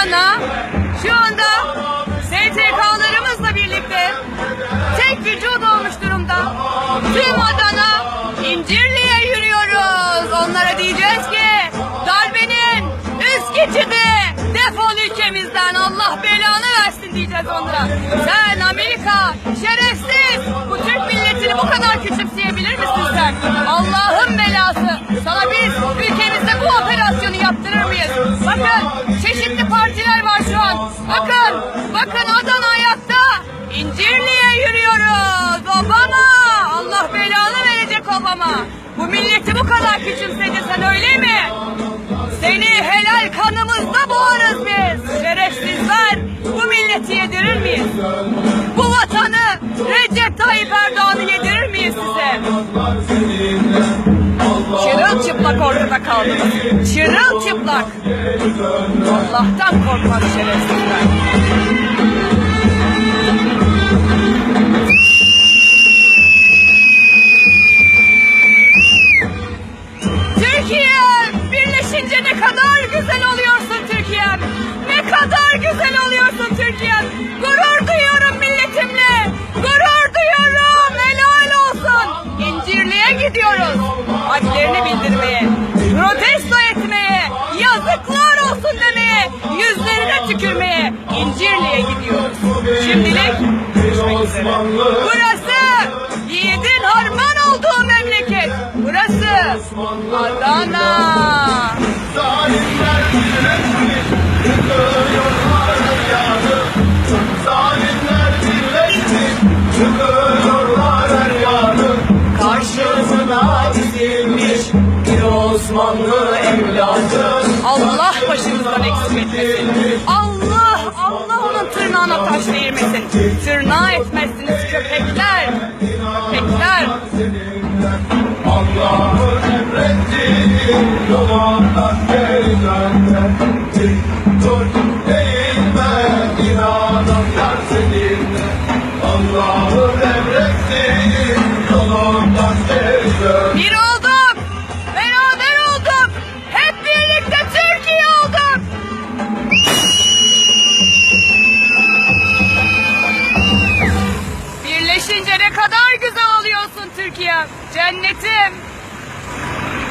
Adana şu anda STK'larımızla birlikte tek vücut olmuş durumda. Tüm Adana İncirli'ye yürüyoruz. Onlara diyeceğiz ki darbenin üst geçidi defol ülkemizden Allah belanı versin diyeceğiz onlara. Sen Amerika şerefsiz Obama. Bu milleti bu kadar küçümsedin öyle mi? Seni helal kanımızda boğarız biz. Şerefsizler bu milleti yedirir miyiz? Bu vatanı Recep Tayyip Erdoğan'ı yedirir miyiz size? Çırılçıplak ortada kaldınız. Çırılçıplak. Allah'tan korkmaz şerefsizler. Ne kadar güzel oluyorsun Türkiye. Ne kadar güzel oluyorsun Türkiye. Gurur duyuyorum milletimle. Gurur duyuyorum. Helal olsun. İncirli'ye gidiyoruz. Hadlerini bildirmeye, protesto etmeye, yazıklar olsun demeye, yüzlerine tükürmeye İncirli'ye gidiyoruz. Şimdilik görüşmek üzere. Burası yiğidin harman olduğu memleket. Burası Adana. Karşımına dizilmiş bir Osmanlı evladı. Allah başımızdan eksik etmesin. Allah, Allah onun tırnağına taş değirmesin. Tırnağı etmezsiniz köpekler. Köpekler. Allah'ın emrettiği yolundan ne kadar güzel oluyorsun Türkiye. Cennetim.